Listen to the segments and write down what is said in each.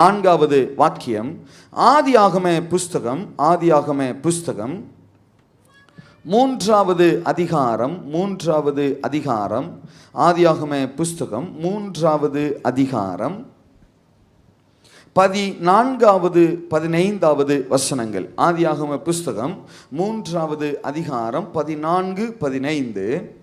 நான்காவது வாக்கியம் ஆதியாகம புஸ்தகம் ஆதியாகம புஸ்தகம். மூன்றாவது அதிகாரம் மூன்றாவது அதிகாரம் ஆதியாகம புஸ்தகம் மூன்றாவது அதிகாரம். பதினான்காவது பதினைந்தாவது வசனங்கள் ஆதியாகம புஸ்தகம் மூன்றாவது அதிகாரம் பதினான்கு பதினைந்து.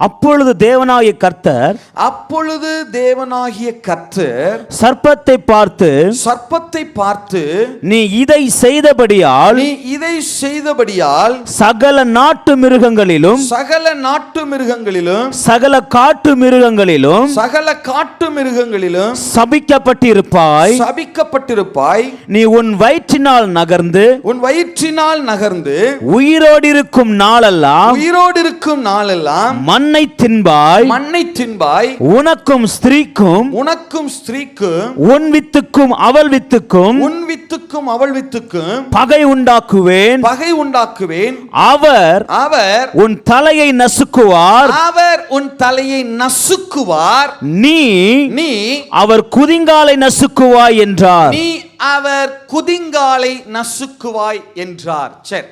அப்பொழுது தேவனாகிய கர்த்தர் அப்பொழுது தேவனாகிய கர்த்தர் சர்ப்பத்தை பார்த்து சர்ப்பத்தை பார்த்து நீ இதை செய்தபடியால் நீ இதை செய்தபடியால் சகல நாட்டு மிருகங்களிலும் சகல நாட்டு மிருகங்களிலும் சகல காட்டு மிருகங்களிலும் சகல காட்டு மிருகங்களிலும் சபிக்கப்பட்டிருப்பாய். சபிக்கப்பட்டிருப்பாய். நீ உன் வயிற்றினால் நகர்ந்து உன் வயிற்றினால் நகர்ந்து உயிரோடு இருக்கும் நாளெல்லாம் உயிரோடு இருக்கும் நாளெல்லாம் மண்ணை தின்பாய் மண்ணை தின்பாய் உனக்கும் ஸ்திரீக்கும் உனக்கும் ஸ்திரீக்கும் உன் வித்துக்கும் அவள் வித்துக்கும் உன் வித்துக்கும் அவள் வித்துக்கும் பகை உண்டாக்குவேன். பகை உண்டாக்குவேன். அவர் அவர் உன் தலையை நசுக்குவார். அவர் உன் தலையை நசுக்குவார். நீ நீ அவர் குதிங்காலை நசுக்குவாய் என்றார். நீ அவர் குதிங்காலை நசுக்குவாய் என்றார். சரி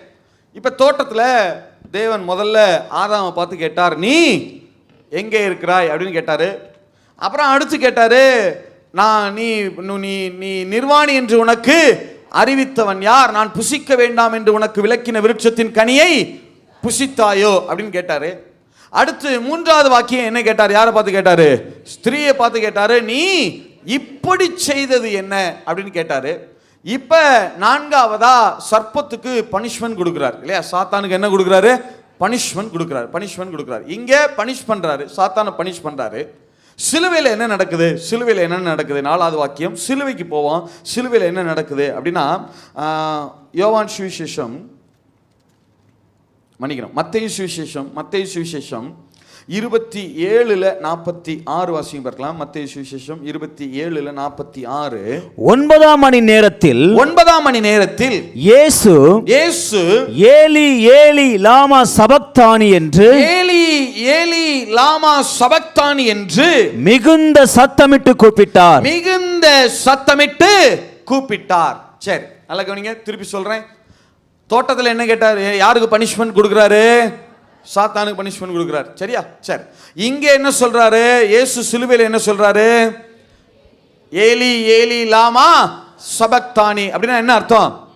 இப்ப தோட்டத்துல தேவன் முதல்ல ஆதாமை பார்த்து கேட்டார் நீ எங்கே இருக்கிறாய்? அப்படின்னு கேட்டார். அப்புறம் அடுத்து கேட்டார் நான் நீ நீ நீ நிர்வாணி என்று உனக்கு அறிவித்தவன் யார்? நான் புசிக்க வேண்டாம் என்று உனக்கு விளக்கின விருட்சத்தின் கனியை புசித்தாயோ? அப்படின்னு கேட்டார். அடுத்து மூன்றாவது வாக்கியம் என்ன கேட்டார்? யாரை பார்த்து கேட்டார்? ஸ்திரீயை பார்த்து கேட்டார் நீ இப்படி செய்தது என்ன? அப்படின்னு கேட்டார். இப்ப நான்காவதா சர்ப்பத்துக்கு பனிஷ்மெண்ட் கொடுக்குறாரு. இல்லையா? சாத்தானுக்கு என்ன கொடுக்குறாரு? பனிஷ்மெண்ட் கொடுக்குறாரு. பனிஷ்மெண்ட் கொடுக்குறாரு. இங்க பனிஷ் பண்றாரு. சாத்தானை பனிஷ் பண்றாரு. சிலுவையில் என்ன நடக்குது? சிலுவையில் என்ன நடக்குது? நாலாவது வாக்கியம் சிலுவைக்கு போவோம். சிலுவையில் என்ன நடக்குது? அப்படின்னா யோவான் சுவிசேஷம் மன்னிக்கிறோம் மத்திய சுவிசேஷம் மத்திய சுவிசேஷம் இருபத்தி ஏழுல நாற்பத்தி ஆறு வாசியம் பார்க்கலாம். மத்தேயு சுவிசேஷம் இருபத்தி ஏழுல நாற்பத்தி ஆறு. ஒன்பதாம் மணி நேரத்தில் ஒன்பதாம் மணி நேரத்தில் இயேசு இயேசு ஏலி ஏலி லாமா சபக்தானி என்று ஏலி ஏலி லாமா சபக்தானி என்று மிகுந்த சத்தமிட்டு கூப்பிட்டார். மிகுந்த சத்தமிட்டு கூப்பிட்டார். சரி நல்லா கவனிங்க. திருப்பி சொல்றேன். தோட்டத்தில் என்ன கேட்டார்? யாருக்கு பனிஷ்மெண்ட் கொடுக்குறாரு? சாத்தானுக்கு பனிஷ்மெண்ட் கொடுக்குறாரு. சரியா? சரி. இங்கே என்ன சொல்கிறாரு இயேசு சிலுவையில் என்ன சொல்கிறாரு ஏலி ஏலி லாமா சபக்தானி. அப்படின்னா என்ன அர்த்தம்?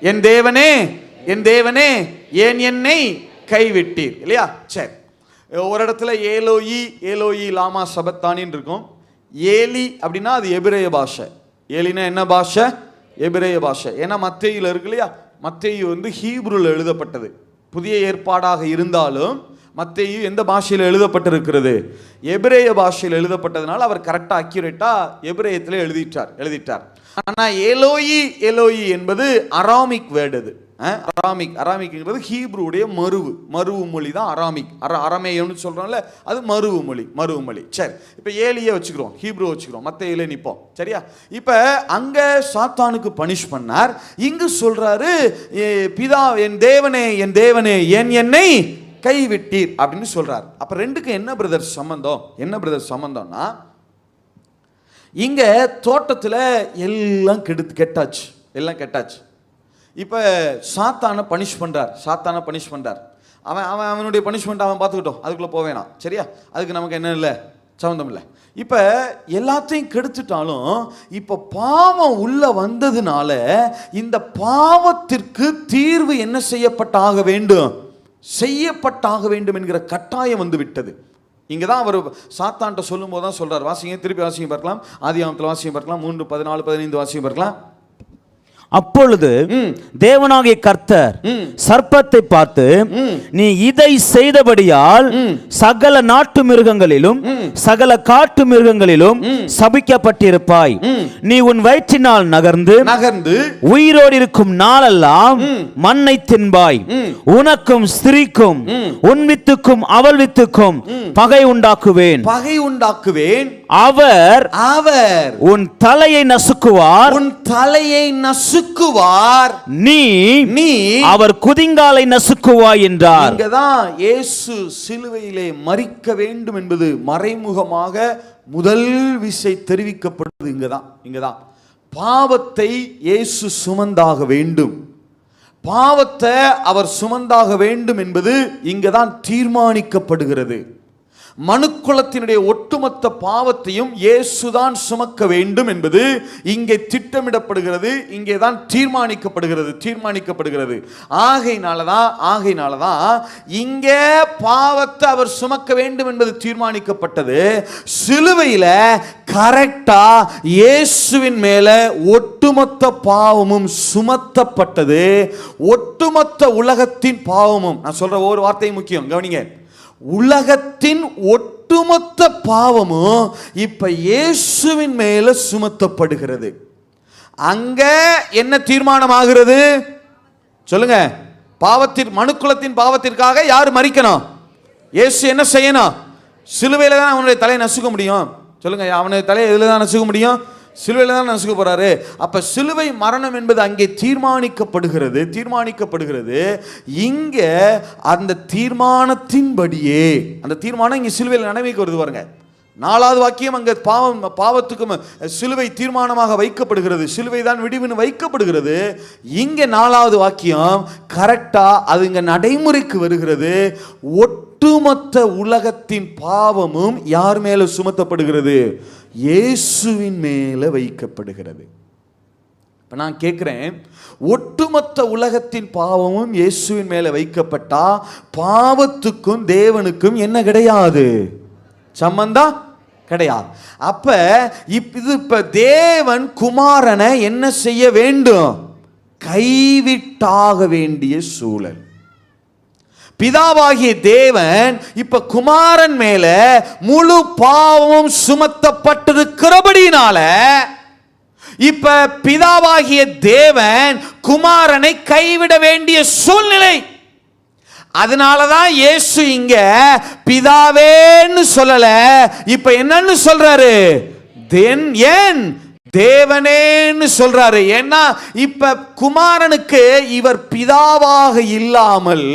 என் தேவனே என் தேவனே ஏன் என்னை கைவிட்டீர். இல்லையா? சரி. ஒரு இடத்துல ஏலோயி ஏலோயி லாமா சபத்தானின்னு இருக்கும். ஏலி அப்படின்னா அது எபிரேய பாஷை. ஏலினா என்ன பாஷை? எபிரேய பாஷை. ஏன்னா மத்தையில் இருக்கு இல்லையா? மத்தேயு வந்து ஹீப்ருல எழுதப்பட்டது. புதிய ஏற்பாடாக இருந்தாலும் மத்தேயு எந்த பாஷையில் எழுதப்பட்டிருக்கிறது? எபிரேய பாஷையில் எழுதப்பட்டதுனால அவர் கரெக்டாக அக்யூரேட்டாக எபிரேயத்தில் எழுதிட்டார் எழுதிட்டார். ஆனால் எலோயி எலோயி என்பது அராமிக் வேர்டு அது. அராமிக் அராமிக்ங்கிறது ஹீப்ருடைய மருவு. மருவு மொழி தான் அராமிக். அர அரமேயம்னு சொல்கிறோம்ல அது மருவு மொழி மருவு மொழி. சரி இப்போ ஏலியே வச்சுக்கிறோம் ஹீப்ரு வச்சுக்கிறோம் மற்ற ஏலே நிற்போம் சரியா? இப்போ அங்கே சாத்தானுக்கு பனிஷ் பண்ணார். இங்கு சொல்கிறாரு "ஏ, பிதா என் தேவனே என் தேவனே என் என்னை கைவிட்டீர் அப்படின்னு சொல்கிறார் அப்போ ரெண்டுக்கும் என்ன பிரதர் சம்பந்தம்? என்ன பிரதர் சம்பந்தம்னா இங்கே தோட்டத்தில் எல்லாம் கெடுத்து கெட்டாச்சு. எல்லாம் கெட்டாச்சு. இப்போ சாத்தானை பனிஷ் பண்ணுறார் சாத்தானை பனிஷ் பண்ணுறார் அவன் அவன் அவனுடைய பனிஷ்மெண்ட் அவன் பார்த்துக்கிட்டோம். அதுக்குள்ளே போவேணாம் சரியா? அதுக்கு நமக்கு என்ன இல்லை? சம்மந்தம் இல்லை. இப்போ எல்லாத்தையும் கெடுத்துட்டாலும் இப்போ பாவம் உள்ளே வந்ததுனால இந்த பாவத்திற்கு தீர்வு என்ன செய்யப்பட்டாக வேண்டும்? செய்யப்பட்டாக வேண்டும் என்கிற கட்டாயம் வந்து விட்டது. இங்கே தான் அவர் சாத்தான்ட்ட சொல்லும்போது தான் சொல்கிறார் வாசிங்க திருப்பி வாசிங்க பார்க்கலாம். ஆதி ஆமத்தில் வாசிங்க பார்க்கலாம். மூன்று பதினாலு பதினைந்து வாசிங்க பார்க்கலாம். அப்பொழுது தேவனாகிய கர்த்தர் சர்ப்பத்தை பார்த்து நீ இதை செய்தபடியால் சகல நாட்டு மிருகங்களிலும் சகல காட்டு மிருகங்களிலும் சபிக்கப்பட்டிருப்பாய். நீ உன் வயிற்றினால் நகர்ந்து நகர்ந்து உயிரோடு இருக்கும் நாளெல்லாம் மண்ணை தின்பாய். உனக்கும் ஸ்திரீக்கும் உன் வித்துக்கும் அவள் வித்துக்கும் பகை உண்டாக்குவேன். பகை உண்டாக்குவேன். அவர் அவர் உன் தலையை நசுக்குவார். உன் தலையை நசுக்குவார். நீ நீ அவர் குதிங்காலை நசுக்குவாய் என்றார். இங்கதான் இயேசு சிலுவையிலே மறிக்க வேண்டும் என்பது மறைமுகமாக முதல் விசை தெரிவிக்கப்படுது. இங்கதான் இங்கதான். பாவத்தை இயேசு சுமந்தாக வேண்டும். பாவத்தை அவர் சுமந்தாக வேண்டும் என்பது இங்கதான் தீர்மானிக்கப்படுகிறது. மனுக்குலத்தினுடைய ஒட்டுமொத்த பாவத்தையும் இயேசுதான் சுமக்க வேண்டும் என்பது இங்கே திட்டமிடப்படுகிறது இங்கே தான் தீர்மானிக்கப்படுகிறது தீர்மானிக்கப்படுகிறது. ஆகையினால தான் ஆகையினால தான் இங்கே பாவத்தை அவர் சுமக்க வேண்டும் என்பது தீர்மானிக்கப்பட்டது. சிலுவையில் கரெக்டா இயேசுவின் மேல ஒட்டுமொத்த பாவமும் சுமத்தப்பட்டது. ஒட்டுமொத்த உலகத்தின் பாவமும் நான் சொல்ற ஒரு வார்த்தையும் முக்கியம் கவனிங்க. உலகத்தின் ஒட்டுமொத்த பாவமும் இப்ப இயேசுவின் மேல சுமத்தப்படுகிறது. அங்க என்ன தீர்மானம் ஆகிறது சொல்லுங்க. பாவத்தின் மனுக்குலத்தின் பாவத்திற்காக யார் மறிக்கணும்? இயேசு என்ன செய்யணும்? சிலுவையில் தான் அவனுடைய தலையை நசுக்க முடியும். சொல்லுங்க அவனுடைய தலையை எதில் தான் நசுக்க முடியும்? சிலுவையில் தான் நசுக்க போகிறாரு அப்போ சிலுவை மரணம் என்பது அங்கே தீர்மானிக்கப்படுகிறது. தீர்மானிக்கப்படுகிறது. இங்கே அந்த தீர்மானத்தின்படியே அந்த தீர்மானம் இங்கே சிலுவையில் நினைவுக்கு வருது பாருங்க. நாலாவது வாக்கியம் அங்கே பாவம் பாவத்துக்கும் சிலுவை தீர்மானமாக வைக்கப்படுகிறது. சிலுவை தான் விடிவின்னு வைக்கப்படுகிறது. இங்கே நாலாவது வாக்கியம் கரெக்டாக அது இங்கே நடைமுறைக்கு வருகிறது. ஒட்டுமொத்த உலகத்தின் பாவமும் யார் மேலே சுமத்தப்படுகிறது? இயேசுவின் மேலே வைக்கப்படுகிறது. இப்போ நான் கேட்குறேன் ஒட்டுமொத்த உலகத்தின் பாவமும் இயேசுவின் மேலே வைக்கப்பட்டா பாவத்துக்கும் தேவனுக்கும் என்ன கிடையாது? சம்பந்தா? கிடையாது. அப்ப இப் இது இப்ப தேவன் குமாரனை என்ன செய்ய வேண்டும்? கைவிட்டாக வேண்டிய சூழல். பிதாவாகிய தேவன் இப்ப குமாரன் மேல முழு பாவமும் சுமத்தப்பட்டிருக்கிறபடினால இப்ப பிதாவாகிய தேவன் குமாரனை கைவிட வேண்டிய சூழ்நிலை. அதனாலதான் இயேசு இங்க பிதாவேன்னு சொல்லல. இப்ப என்னன்னு சொல்றாரு? தென் ஏன்? தேவனேன்னு சொல்றாரு. ஏன்னா இப்ப குமாரனுக்கு இவர் பிதாவாக இல்லாமல்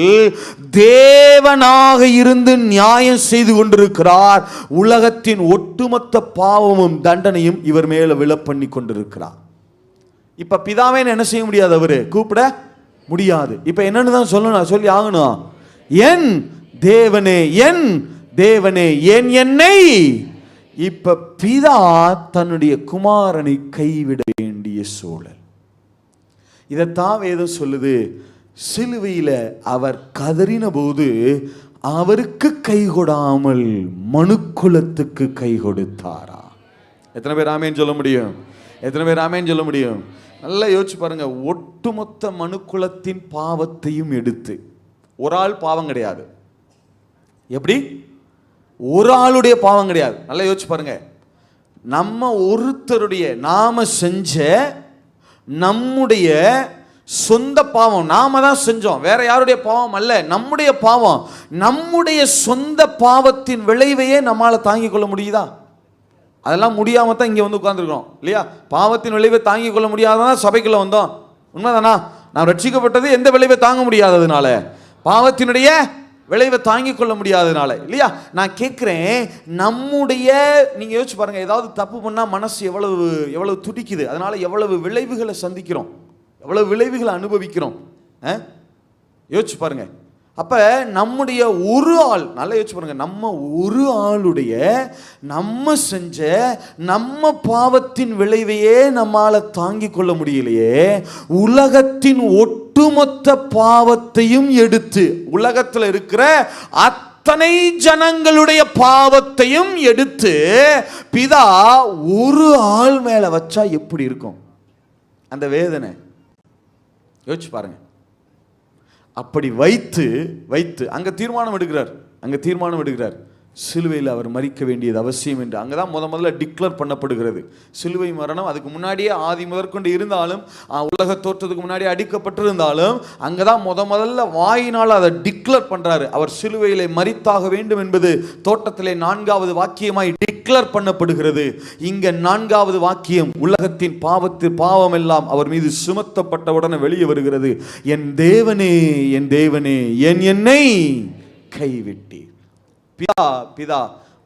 தேவனாக இருந்து நியாயம் செய்து கொண்டிருக்கிறார். உலகத்தின் ஒட்டுமொத்த பாவமும் தண்டனையும் இவர் மேல விழ பண்ணி கொண்டிருக்கிறார். இப்ப பிதாவே என்ன செய்ய முடியாது அவரு? கூப்பிட முடியாது. இப்ப என்னன்னு தான் சொல்லணும் சொல்லி ஆகணும். என் தேவனே என் தேவனே என் என்னை. இப்ப பிதா தன்னுடைய குமாரனை கைவிட வேண்டிய சூழல். இதைத்தான் வேதம் சொல்லுது. சிலுவையில் அவர் கதறின போது அவருக்கு கை கொடாமல் மனுக்குலத்துக்கு கை கொடுத்தாரா? எத்தனை பேர் ஆமேன்னு சொல்ல முடியும்? எத்தனை பேர் ஆமேன்னு சொல்ல முடியும்? நல்லா யோசிச்சு பாருங்க. ஒட்டுமொத்த மனுக்குலத்தின் பாவத்தையும் எடுத்து. ஒரு ஆள் பாவம் கிடையாது. எப்படி? ஒரு ஆளுடைய பாவம் கிடையாது. நல்லா யோசிச்சு பாருங்க. நம்ம ஒருத்தருடைய நாம செஞ்ச நம்முடைய சொந்த பாவம். நாம தான் செஞ்சோம். வேற யாருடைய பாவம் அல்ல. நம்முடைய பாவம். நம்முடைய சொந்த பாவத்தின் விளைவையே நம்மால் தாங்கிக் கொள்ள முடியுதா? அதெல்லாம் முடியாமல் தான் இங்கே வந்து உட்காந்துருக்கோம் இல்லையா? பாவத்தின் விளைவை தாங்கிக் கொள்ள முடியாதான் சபைக்குள்ள வந்தோம். உண்மைதானா? நான் ரட்சிக்கப்பட்டது எந்த விளைவை தாங்க முடியாததுனால. பாவத்தினுடைய விளைவை தாங்கிக் கொள்ள முடியாததுனால. இல்லையா? நான் கேட்குறேன் நம்முடைய நீங்கள் யோசிச்சு பாருங்கள் ஏதாவது தப்பு பண்ணால் மனசு எவ்வளவு எவ்வளவு துடிக்குது. அதனால் எவ்வளவு விளைவுகளை சந்திக்கிறோம். எவ்வளோ விளைவுகளை அனுபவிக்கிறோம் ஆ? யோசிச்சு பாருங்க. அப்போ நம்முடைய ஒரு ஆள் நல்லா யோசிச்சு பாருங்க. நம்ம ஒரு ஆளுடைய நம்ம செஞ்ச நம்ம பாவத்தின் விளைவையே நம்மால் தாங்கிக் கொள்ள முடியலையே உலகத்தின் ஒட்டுமொத்த பாவத்தையும் எடுத்து உலகத்தில் இருக்கிற அத்தனை ஜனங்களுடைய பாவத்தையும் எடுத்து பிதா ஒரு ஆள் மேலே வச்சா எப்படி இருக்கும்? அந்த வேதனை. யோசிச்சு பாருங்க. அப்படி வைத்து வைத்து அங்கே தீர்மானம் எடுக்கிறார். அங்கே தீர்மானம் எடுக்கிறார். சிலுவையில் அவர் மறிக்க வேண்டியது அவசியம் என்று அங்கே தான் முத முதல்ல டிக்ளேர் பண்ணப்படுகிறது. சிலுவை மரணம் அதுக்கு முன்னாடியே ஆதி முதற்கொண்டு இருந்தாலும் உலக தோற்றத்துக்கு முன்னாடி அடிக்கப்பட்டிருந்தாலும் அங்கே தான் முத முதல்ல வாயினால் அதை டிக்ளேர் பண்ணுறாரு அவர் சிலுவையில் மறித்தாக வேண்டும் என்பது தோட்டத்திலே நான்காவது வாக்கியமாய் டிக்ளேர் பண்ணப்படுகிறது. இங்கே நான்காவது வாக்கியம் உலகத்தின் பாவத்து பாவம் எல்லாம் அவர் மீது சுமத்தப்பட்டவுடனே வெளியே வருகிறது. என் தேவனே என் தேவனே என் என்னை கைவிட்டீர். பிதா பிதா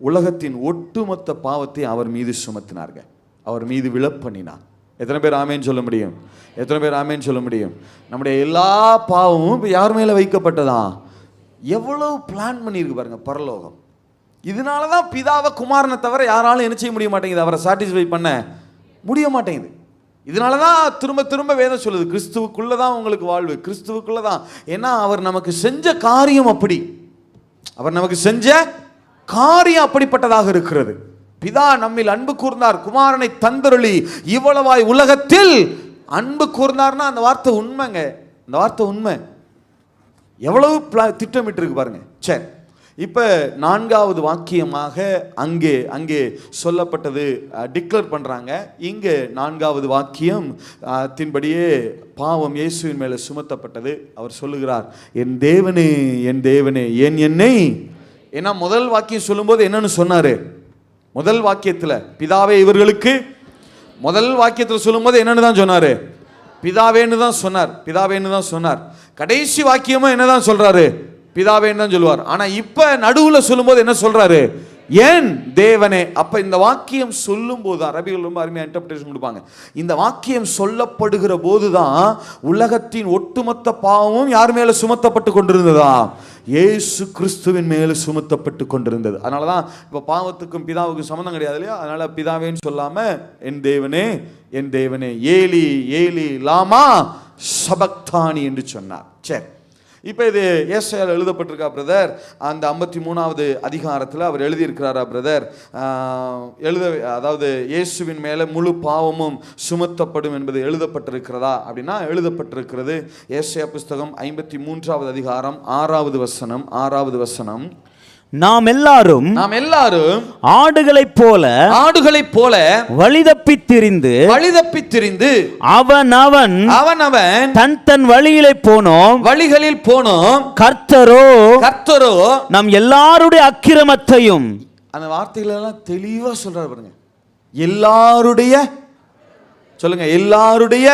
உலகத்தின் ஒட்டுமொத்த பாவத்தை அவர் மீது சுமத்தினார்கள் அவர் மீது விழப்பண்ணினார் எத்தனை பேர் ஆமேன்னு சொல்ல முடியும்? எத்தனை பேர் ஆமேன்னு சொல்ல முடியும்? நம்முடைய எல்லா பாவமும் இப்போ யார் மேலே வைக்கப்பட்டதா? எவ்வளவு பிளான் பண்ணியிருக்கு பாருங்க பரலோகம். இதனால தான் பிதாவை குமாரனை தவிர யாராலும் என்ன செய்ய முடிய மாட்டேங்குது. அவரை சாட்டிஸ்ஃபை பண்ண முடிய மாட்டேங்குது. இதனால தான் திரும்ப திரும்ப வேதம் சொல்லுது கிறிஸ்துவுக்குள்ளே தான் உங்களுக்கு வாழ்வு கிறிஸ்துவுக்குள்ளே தான் ஏன்னா அவர் நமக்கு செஞ்ச காரியம் அப்படி. அவர் நமக்கு செஞ்ச காரியம் அப்படிப்பட்டதாக இருக்கிறது. பிதா நம்மில் அன்பு கூர்ந்தார். குமாரனை தந்தருளி இவ்வளவாய் உலகத்தில் அன்பு கூர்ந்தார்னா அந்த வார்த்தை உண்மைங்க. அந்த வார்த்தை உண்மை. எவ்வளவு திட்டமிட்டு இருக்கு பாருங்க. சரி. இப்போ நான்காவது வாக்கியமாக அங்கே அங்கே சொல்லப்பட்டது டிக்ளேர் பண்ணுறாங்க இங்கே நான்காவது வாக்கியம் தின்படியே பாவம் இயேசுவின் மேலே சுமத்தப்பட்டது. அவர் சொல்லுகிறார் என் தேவனே என் தேவனே ஏன் என்னை. ஏன்னா முதல் வாக்கியம் சொல்லும்போது என்னன்னு சொன்னார்? முதல் வாக்கியத்தில் பிதாவே இவர்களுக்கு. முதல் வாக்கியத்தில் சொல்லும்போது என்னன்னு தான் சொன்னார்? பிதாவேன்னு தான் சொன்னார். பிதாவேன்னு தான் சொன்னார். கடைசி வாக்கியமும் என்னதான் சொல்கிறாரு பிதாவேன்னு தான் சொல்லுவார். ஆனால் இப்போ நடுவில் சொல்லும்போது என்ன சொல்கிறாரு ஏன் தேவனே அப்போ இந்த வாக்கியம் சொல்லும் போது அரபிகள் ரொம்ப அருமையாக இன்டர்பிரேஷன் கொடுப்பாங்க. இந்த வாக்கியம் சொல்லப்படுகிற போது தான் உலகத்தின் ஒட்டுமொத்த பாவமும் யார் மேலே சுமத்தப்பட்டு கொண்டிருந்ததா? ஏசு கிறிஸ்துவின் மேலே சுமத்தப்பட்டு கொண்டிருந்தது. அதனால தான் இப்போ பாவத்துக்கும் பிதாவுக்கும் சம்மந்தம் கிடையாது இல்லையா? அதனால் பிதாவேன்னு சொல்லாமல் என் தேவனே என் தேவனே ஏலி ஏலி லாமா சபக்தானி என்று சொன்னார். சரி. இப்போ இது ஏசாயால் எழுதப்பட்டிருக்கா பிரதர் அந்த ஐம்பத்தி மூணாவது அதிகாரத்தில் அவர் எழுதியிருக்கிறாரா பிரதர் எழுத அதாவது இயேசுவின் மேலே முழு பாவமும் சுமத்தப்படும் என்பது எழுதப்பட்டிருக்கிறதா? அப்படின்னா எழுதப்பட்டிருக்கிறது ஏசையா புஸ்தகம் ஐம்பத்தி மூன்றாவது அதிகாரம் ஆறாவது வசனம் ஆறாவது வசனம். நாம் எல்லாரும் நாம் எல்லாரும் ஆடுகளைப் போல ஆடுகளைப் போல வழிதப்பித் திரிந்து வழிதப்பித் திரிந்து அவன் அவன் அவன் அவன் தன் தன் வழியிலே போனோம். வழிகளில் போனோம். கர்த்தரோ கர்த்தரோ நம் எல்லாருடைய அக்கிரமத்தையும் அந்த வார்த்தைகளெல்லாம் தெளிவா சொல்றாரு பாருங்க. எல்லாருடைய சொல்லுங்க எல்லாருடைய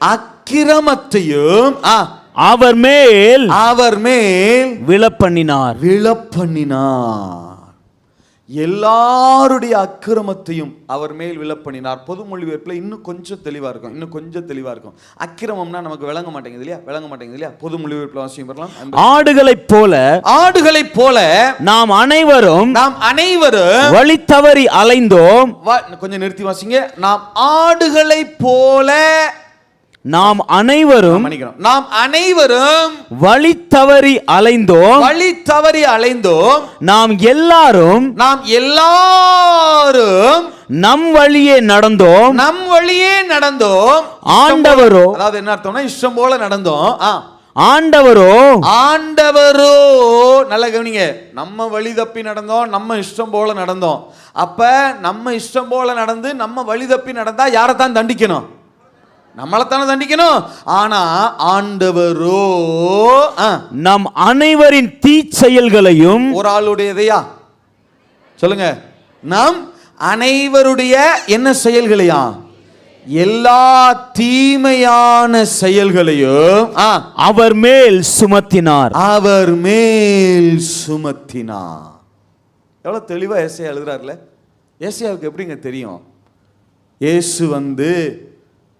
அக்கிரமத்தையும் ஆ, அவர் மேல் அவர் மேல் விழப்பண்ணினார். விழப்பண்ணினார். எல்லாருடைய அக்கிரமத்தையும் அவர் மேல் விழப்பண்ணினார். பொது மொழிபெயர்ப்பில் இன்னும் கொஞ்சம் தெளிவா இருக்கும். இன்னும் கொஞ்சம் தெளிவா இருக்கும். அக்கிரமம்னா நமக்கு விளங்க மாட்டேங்குது இல்லையா? விளங்க மாட்டேங்குது இல்லையா? பொது மொழிபெயர்ப்பில் வாசியம் பெறலாம் ஆடுகளைப் போல ஆடுகளைப் போல நாம் அனைவரும் நாம் அனைவரும் வழி தவறி அலைந்தோம். கொஞ்சம் நிறுத்தி வாசிங்க. நாம் ஆடுகளை போல நாம் அனைவரும் நாம் அனைவரும் வழி தவறி அலைந்தோம். வழி தவறி அலைந்தோம். நாம் எல்லாரும் நாம் எல்லாரும் நம் வழியே நடந்தோம். நம் வழியே நடந்தோம். ஆண்டவரோ அதாவது என்ன அர்த்தம்னா இஷ்டம் போல நடந்தோம். ஆ. ஆண்டவரோ ஆண்டவரோ. நல்ல கவனிங்க. நம்ம வழி தப்பி நடந்தோம் நம்ம இஷ்டம் போல நடந்தோம். அப்ப நம்ம இஷ்டம் போல நடந்து நம்ம வழி தப்பி நடந்தா யாரை தான் தண்டிக்கணும்? நம்மளைத்தானே தண்டிக்கணும். ஆனா ஆண்டவரோ நம் அனைவரின் தீச்செயல்களையும் ஒரு ஆளுடையதையா? சொல்லுங்க. நம் அனைவருடைய என்ன செயல்களையா? எல்லா தீமையான செயல்களையும் அவர் மேல் சுமத்தினார். அவர் மேல் சுமத்தினார். எவ்வளவு தெளிவா ஏசையா எழுதுறாருல? ஏசையாவுக்கு எப்படிங்க தெரியும்? இயேசு வந்து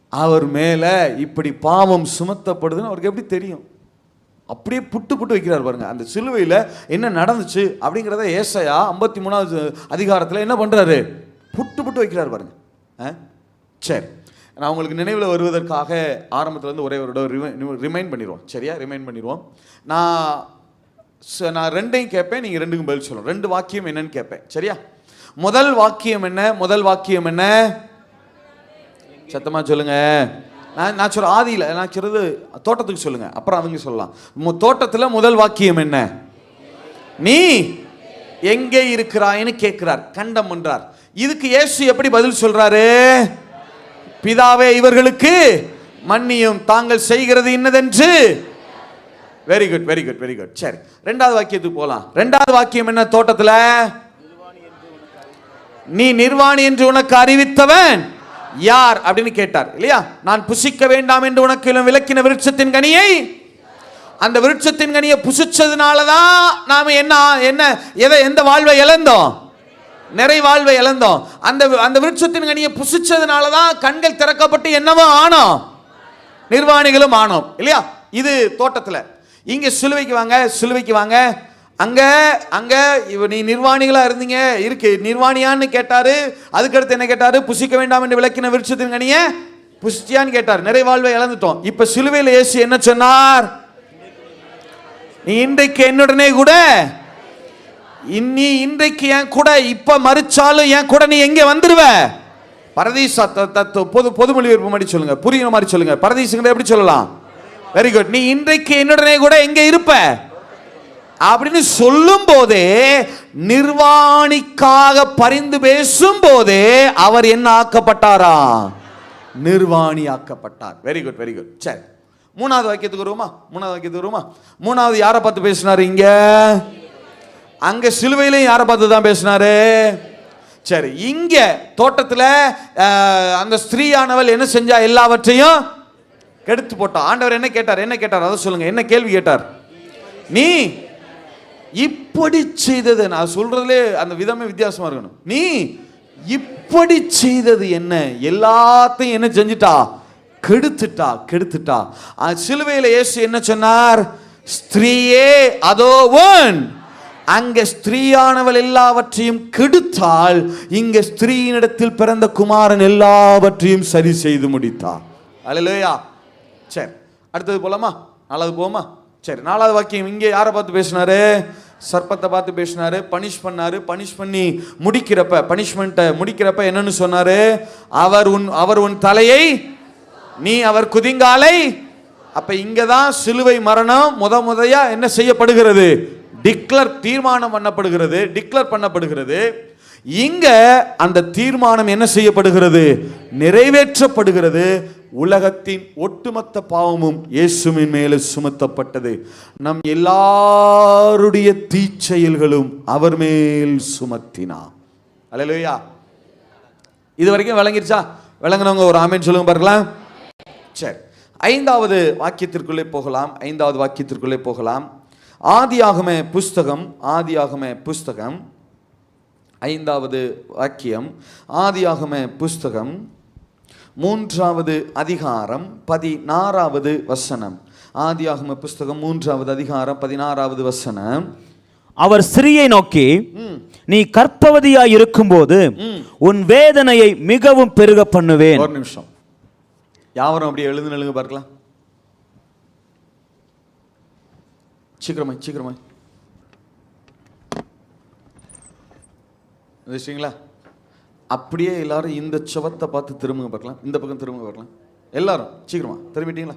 அவர் மேலே இப்படி பாவம் சுமத்தப்படுதுன்னு அவருக்கு எப்படி தெரியும்? அப்படியே புட்டு புட்டு வைக்கிறார் பாருங்க. அந்த சிலுவையில் என்ன நடந்துச்சு அப்படிங்கிறத ஏசையா ஐம்பத்தி மூணாவது அதிகாரத்தில் என்ன பண்ணுறாரு புட்டு புட்டு வைக்கிறார் பாருங்க. ஆ? சரி. நான் உங்களுக்கு நினைவில் வருவதற்காக ஆரம்பத்துல இருந்து ஒரே ஒரு ரிமைண்ட் பண்ணிடுவோம். சரியா? ரிமைண்ட் பண்ணிடுவோம். நான் ச- நான் ரெண்டையும் கேட்பேன் நீங்கள் ரெண்டுக்கும் பதில் சொல்லணும் ரெண்டு வாக்கியம் என்னன்னு கேட்பேன். சரியா? முதல் வாக்கியம் என்ன? முதல் வாக்கியம் என்ன? சத்தமாக சொல்லுங்கள் நான் நான் சொல்ற ஆதியில் நான் சொல்றது தோட்டத்துக்கு சொல்லுங்கள் அப்புறம் அவங்க சொல்லலாம். மு- முதல் வாக்கியம் என்ன? நீ எங்கே இருக்கிறாயின்னு கேட்கிறார். கண்டம் என்றார் இதுக்கு இயேசு எப்படி பதில் சொல்கிறாரு பிதாவே இவர்களுக்கு மன்னியும். தாங்கள் செய்கிறது இன்னதென்று. Very good very good very good சரி ரெண்டாவது வாக்கியத்துக்கு போகலாம் ரெண்டாவது வாக்கியம் என்ன தோட்டத்தில்? நீ நிர்வாணி என்று உனக்கு அறிவித்தவன். யார் அப்படின்னு கேட்டார் இல்லையா? நான் புசிக்க வேண்டாம் என்று உனக்கு விளக்கின விருட்சத்தின் கனியை? அந்த விருட்சத்தின் கனியை புசிச்சதுனால தான் நாம் என்ன என்ன எதை எந்த வாழ்வை இழந்தோம்? நிறைவாழ்வை இழந்தோம். அந்த அந்த விருட்சத்தின் கனியை புசிச்சதுனால தான் கண்கள் திறக்கப்பட்டு என்னவோ ஆனோம். நிர்வாணிகளும் ஆனோம் இல்லையா? இது தோட்டத்தில். இங்கே சிலுவைக்கு வாங்க சிலுவைக்கு வாங்க. அங்கே அங்கே இவ நீ நிர்வாணிகளாக இருந்தீங்க. இருக்கு நிர்வாணியான்னு கேட்டார். அதுக்கடுத்து என்ன கேட்டார்? புசிக்க வேண்டாம் என்று விளக்கின விருட்சத்தின் கனிய புசிச்சியான்னு கேட்டார். நிறைவாழ்வை இழந்துட்டோம். இப்போ சிலுவையில் இயேசு என்ன சொன்னார்? நீ இன்றைக்கு என்னுடனே கூட நீ இன்றைக்கு என் கூட இப்போ மறுச்சாலும் என் கூட நீ எங்கே வந்துடுவ பரதீசா தத்துவ பொது பொதுமொழி விருப்பம் மாதிரி சொல்லுங்க. புரியுற மாதிரி சொல்லுங்க. பரதீசுங்கிற எப்படி சொல்லலாம்? வெரி குட் நீ இன்றைக்கு என்னுடனே கூட எங்கே இருப்ப? அப்படின்னு சொல்லும் போதே நிர்வாணிக்காக பரிந்து பேசும் போதே அவர் என்ன ஆக்கப்பட்டாரா? நிர்வாணி ஆக்கப்பட்டார். வெரி குட் வெரி குட் சரி. மூணாவது வாக்கியத்துக்கு வருவோமா? மூணாவது வாக்கியத்துக்கு வருவோமா? மூணாவது யாரை பார்த்து பேசினாரு இங்க? அங்க சிலுவையிலையும் யாரை பார்த்து தான் பேசினாரு? சரி இங்க தோட்டத்தில் அந்த ஸ்திரீயானவள் என்ன செஞ்சா எல்லாவற்றையும் கெடுத்து போட்டா? ஆண்டவர் என்ன கேட்டார்? என்ன கேட்டார்? அதை சொல்லுங்க. என்ன கேள்வி கேட்டார்? நீ இப்படி செய்தது நான் சொல்றதுலே அந்த விதமே வித்தியாசமா இருக்கணும். நீ இப்படி செய்தது என்ன? எல்லாத்தையும் என்ன செஞ்சிட்டா? கெடுத்துட்டா கெடுத்துட்டா. சிலுவையில் இயேசு என்ன சொன்னார்? ஸ்திரீயே அதோ ஒன் அங்க ஸ்திரீயானவள் எல்லாவற்றையும் கெடுத்தால் இங்க ஸ்திரீயினிடத்தில் பிறந்த குமாரன் எல்லாவற்றையும் சரி செய்து முடித்தார். அல்லையா சரி அடுத்தது போலாமா? நல்லது போமா சரி நாலாவது வாக்கியம் இங்கே யாரை பார்த்து பேசினாரு? சர்ப்பத்தை பார்த்து பேசினாரு பனிஷ் பண்ணாரு. பனிஷ் பண்ணி முடிக்கிறப்ப பனிஷ்மெண்ட்டை முடிக்கிறப்ப என்னன்னு சொன்னாரு? அவர் உன் அவர் உன் தலையை நீ அவர் குதிங்காலை அப்ப இங்க தான் சிலுவை மரணம் முத முதையா என்ன செய்யப்படுகிறது? டிக்ளர் தீர்மானம் பண்ணப்படுகிறது டிக்ளர் பண்ணப்படுகிறது. இங்க அந்த தீர்மானம் என்ன செய்யப்படுகிறது? நிறைவேற்றப்படுகிறது. உலகத்தின் ஒட்டுமொத்த பாவமும் இயேசுவின் மேலே சுமத்தப்பட்டது. நம் எல்லாருடைய தீச்செயல்களும் அவர் மேல் சுமத்தினார் அல்லேலூயா. இது வரைக்கும் விளங்கிருச்சா? விளங்குனவங்க ஒரு ஆமேன் சொல்லுங்க பார்க்கலாம். சரி. ஐந்தாவது வாக்கியத்திற்குள்ளே போகலாம். ஐந்தாவது வாக்கியத்திற்குள்ளே போகலாம். ஆதியாகம புஸ்தகம் ஆதியாகம புஸ்தகம். ஐந்தாவது வாக்கியம் ஆதியாகம புஸ்தகம். மூன்றாவது அதிகாரம் பதினாறாவது வசனம். ஆதியாகம புஸ்தகம் மூன்றாவது அதிகாரம் பதினாறாவது வசனம். அவர் ஸ்திரீயை நோக்கி நீ கற்பவதியாய் இருக்கும்போது உன் வேதனையை மிகவும் பெருக பண்ணுவேன். ஒரு நிமிஷம். யாவரும் அப்படியே எழுந்து நிலுங்க பார்க்கலாம். சீக்கிரமாய் சீக்கிரமாய். வச்சிங்களா அப்படியே எல்லாரும் இந்த சுவத்தை பார்த்து திரும்புங்க பார்க்கலாம். இந்த பக்கம் திரும்புங்க பார்க்கலாம். எல்லாரும் சீக்கிரமா. திரும்பிட்டீங்களா?